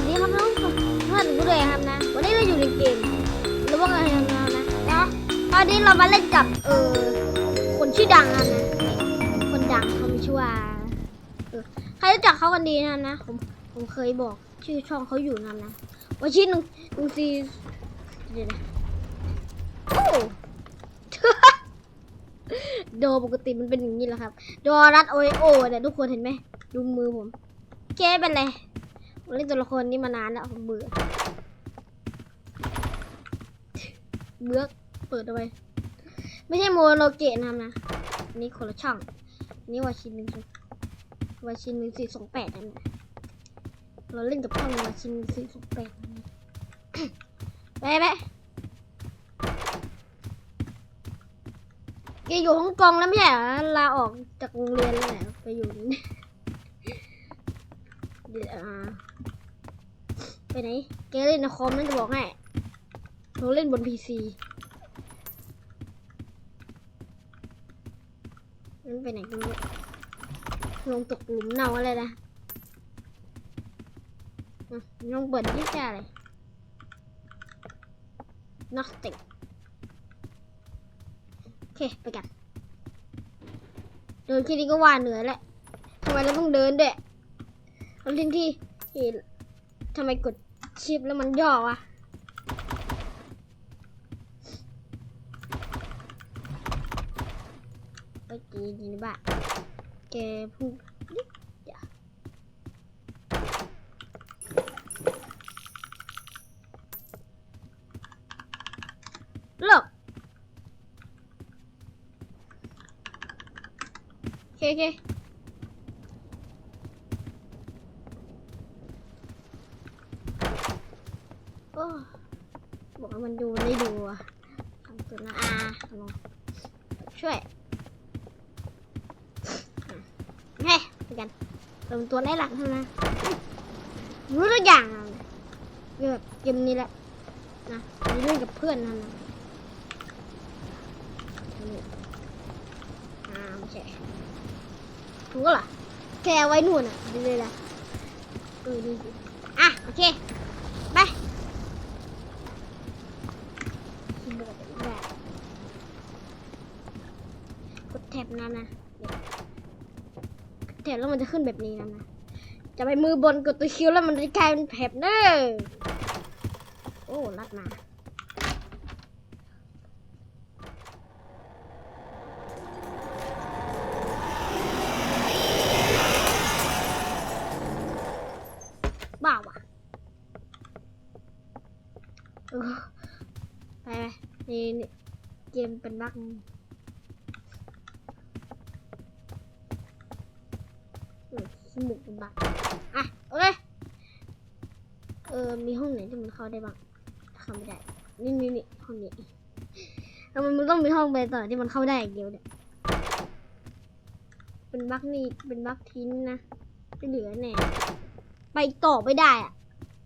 วัสดีครับน้องเพื่อนกูด้วยครับนะ วันนี้เราอยู่ในเกมหรือว่าไงครับนะนะนะตอนนี้เรามาเล่นกับเออคนชื่อดังนะนะคนดังเขามีชื่อว่าใครรู้จักเขากันดีนะนะผมผมเคยบอกชื่อช่องเขาอยู่นะนะว่าชื่อหนึ่งหนึ่งซีเดี๋ยวนะโอ้โดปกติมันเป็นอย่างนี้แหละครับ โดรัดโอโอเนี่ยทุกคนเห็นไหมดูมือผมแกเป็นไร เล่นตัวละครนี้มานานแล้วผมเบื่อ เบื่อเปิดเอาไว้ไม่ใช่โมโนเกะนะครับนะนนี้คนละช่องนนี้วาชินหนึ่งวาชินหนึ่งสี่สองแปดนะเราเล่นกับช่องวาชินหนึ่งสี่สองแปดไปไปแกอยู่ฮ่องกงแล้วไม่ใช่เหรอลาออกจากโรงเรียนแล้วไปอยู่นี่ เดี๋ยวอ่า ไปไหน แกเล่นในคอมนั่นจะบอกให้เราเล่นบนพีซีนั่นไปไหนกันเนี่ยลงตกหลุมเน่าอะไรนะลองเปิดยี่จ้าเลย nothing โอเค ไปกัน เดินแค่นี้ก็ว่าเหนื่อยแล้วทำไมเราต้องเดินด้วยเอาทิ้งที่ทำไมกด ชิปแล้วมันย่อวะเมื่อกี้นี่บ้าแกพูดนิดเดียวเลิกโอเคโอเค โอ้ บอกให้มันดูไม่ดูอะทำตัวนะอาลองช่วยเฮ้ยไปกันเติมตัวไล่หลังเท่านั้นรู้ทุกอย่างเกี่ยวกับเกมนี้แหละนะมีเล่นกับเพื่อนนั่นนะนี่อ่าไม่ใช่ถูกเหรอแกเอาไว้นู่นอะดูเลยละเออดูสิอะโอเค ไปคีย์บอร์ดแบบกดแท็บนั่นนะ แท็บแล้วมันจะขึ้นแบบนี้นะนะจะไปมือบนกดตัวคิวแล้วมันจะกลายเป็นแท็บเด้อโอ้ลัดมาบ้าว่ะไปไปนี่นี่เกมเป็นบั๊ก เออสมุกเป็นบั๊กอะโอเคเออมีห้องไหนที่มันเข้าได้บ้างเข้าไม่ได้นี่นี่นี่ห้องนี้แล้วมันต้องมีห้องไปต่อที่มันเข้าได้อย่างเดียวเนี่ยเป็นบักนี่เป็นบักทิ้นนะไม่เหลือแน่ไปต่อไม่ได้อะ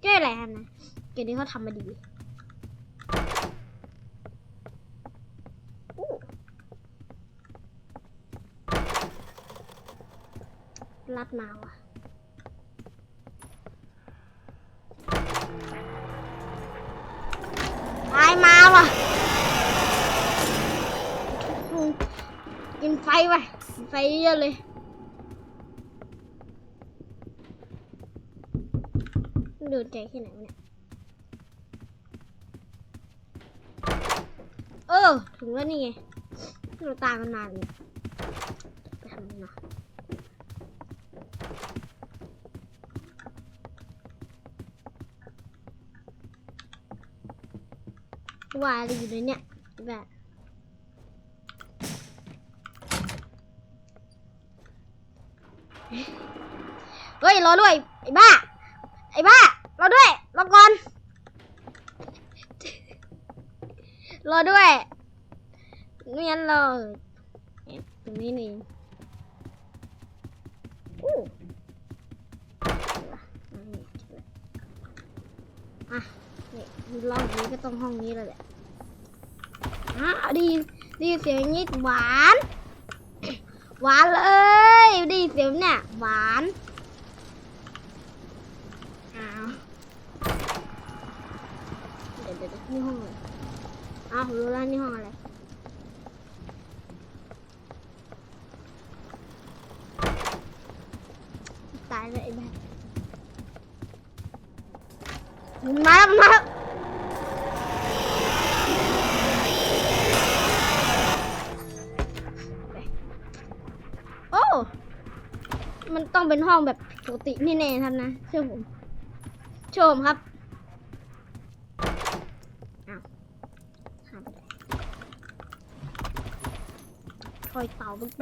แก้อะไรฮะนะเกมนี้เขาทำมาดี ลัดมาว่ะตายมาว่ะกินไฟว่ะไฟเยอะเลยเดินใจแค่ไหนเนี่ย เออ ถึงแล้วนี่ไงเราตามกันมานี่ยไปทำนะ ว่าอะไรอยู่นเนี่ยแบบเฮ้ยรอด้วยไอ้บ้า ไอ้บ้ารอด้วยรอก่อนรอด้วยไม่งั้นเราแอตรงนี้นี่อู้อะนี่ รอบนี้ก็ต้องห้องนี้แล้วแหละอะดีดีเสียงนี้หวาน หวานเลยดีเสียงเนี่ยหวานอ้าวนี่ห้องอะไรอ้าวรู้แล้วนี่ห้องอะไรตายเลยไอ้บ้ามันมาแล้วมันมาแล้ว ต้องเป็นห้องแบบปกตินี่แน่ๆครับนะเชื่อผมเชื่อผมครับอ้าวหายไปไหนคอยเต่าบุกๆ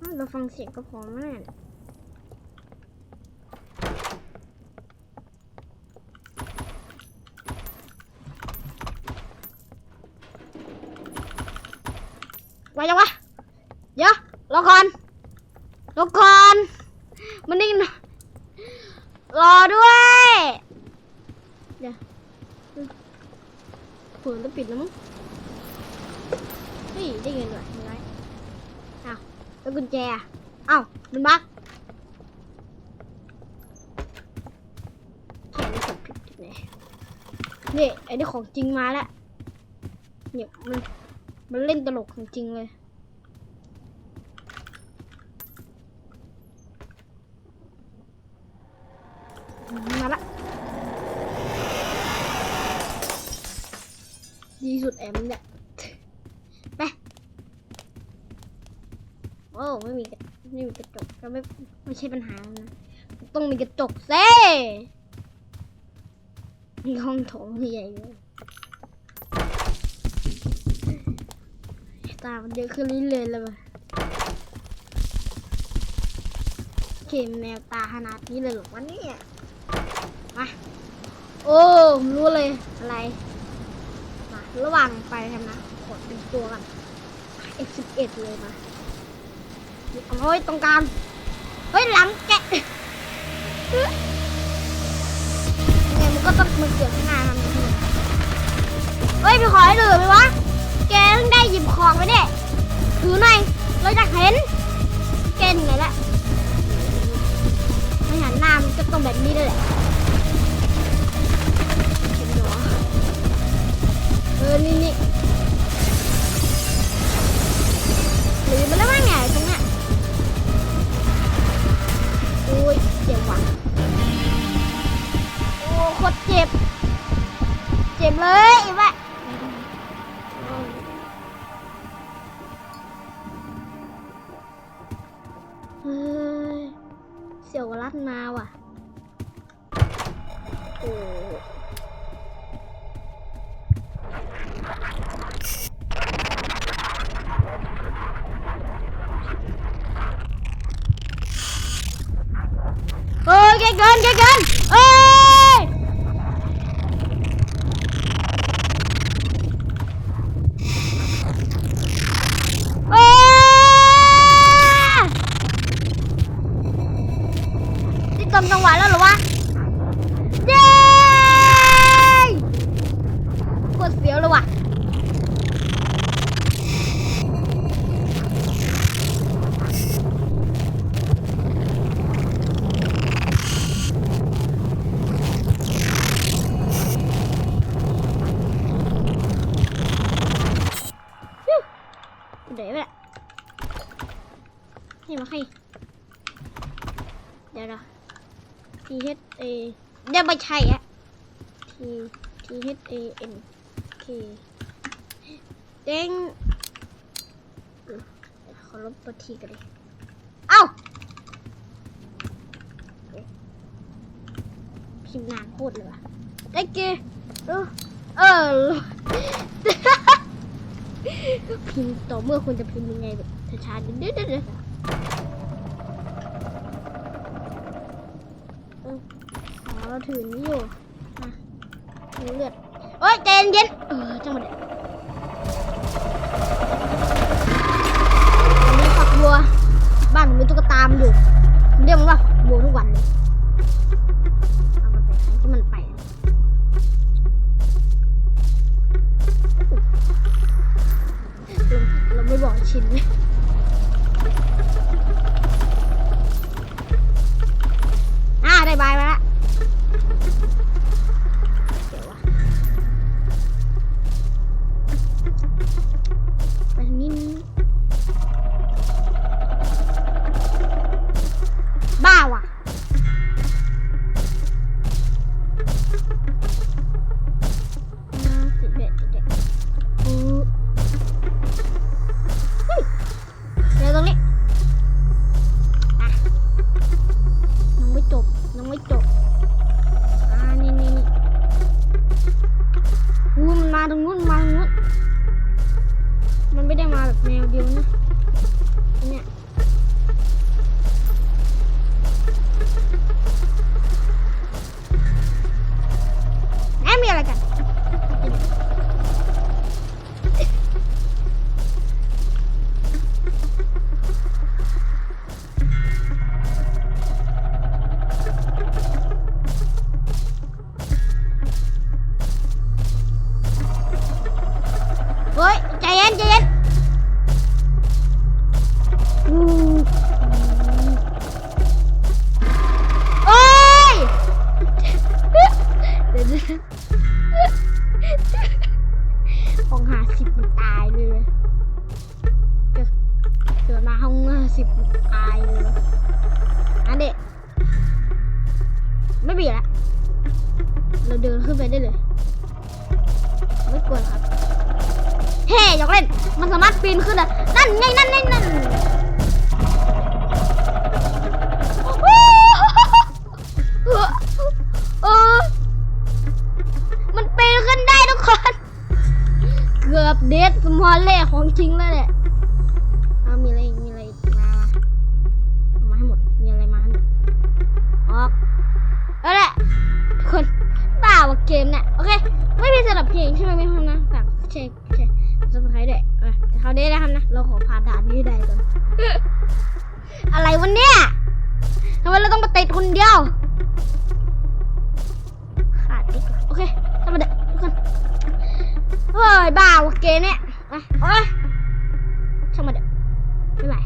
อ้าวเราฟังเสียงก็พอแม่เนี่ ไว้ยังวะเดี๋ยวรอก่อนรอก่อน มันนิ่งหน่อยรอด้วยเดี๋ยวเปิดแล้วปิดแล้วมั้งเฮ้ยได้เงินว่ะเห็นไหมอ้าวแล้วกุญแจอะอ้าวมันบั๊กแค่นี้กดผิดที่ไหนนี่ไอ้นี่ของจริงมาแล้วเนี่ยมัน มันเล่นตลกของจริงเลย มาละดีสุดแอมเนี่ยไปโอ้ไม่มีไม่มีกระจกก็ไม่ไม่ใช่ปัญหานะต้องมีกระจกเซ่มีห้องโถงใหญ่เลย ตามันเยอะขึ้นเรื่อยๆเลยเข็มแมวตาขนาดนี้เลยหรอวะเนี่ยมาโอ้ผมรู้เลยอะไรมาระหว่างไปทำนะกดเป็นตัวกัน X11 เลยมาเอาไว้ตรงกลางเฮ้ยหลังแกะยังไงมันก็ต้องมันเกิดข้างหน้าทำเฮ้ยไปขอให้เหลือไหมวะ ของไปเนี่ยถือหน่อยเราอยากเห็นเกณฑ์ไงละไม่หันหน้ามันก็ต้องแบบนี้เลยแหละเห็นเหรอเออนี่นี่หรือมันแล้วว่าไงตรงเนี้ยโอ้ยเจ็บว่ะโอ้โคตรเจ็บ เจ็บเลยอีแว รัดมาว่ะ โอ้เอ้ยแกเกินแกเกินเออ ให้มาให้เดี๋ยวนะ T H A เดี๋ยวไม่ใช่อะ T T H A N K เด้งเออเดี๋ยวขอลบตัวทีกันเลยเอ้าพิมพ์นานโคตรเลยว่ะได้เกเออเออพิมพ์ต่อเมื่อคุณจะพิมพ์ยังไงแบบช้าๆเดี๋ยวเดี๋ยวเดี๋ยวเดี๋ยวเอออ๋อเรา ถือนี้อยู่มาดูเลือดเอ้ยใจเย็นๆเออจังหวะเนี้ย 你不 มเนี่ยโอเค ไม่มีสำหรับเพลงใช่ไหมไม่ทำนะฝากเช็คเช็คสมัครด้วยแปเขาได้นะครับนะเราขอผ่านด่านนี้ได้ก่อนอะไรวันเนี้ยทำไมเราต้องมาติดคนเดียวขาดอีกโอเคทำมาเด็กกคนเฮ้ยบ้าวเกเนี่ยไปโอ้ยช่มาเด็กไม่ไหว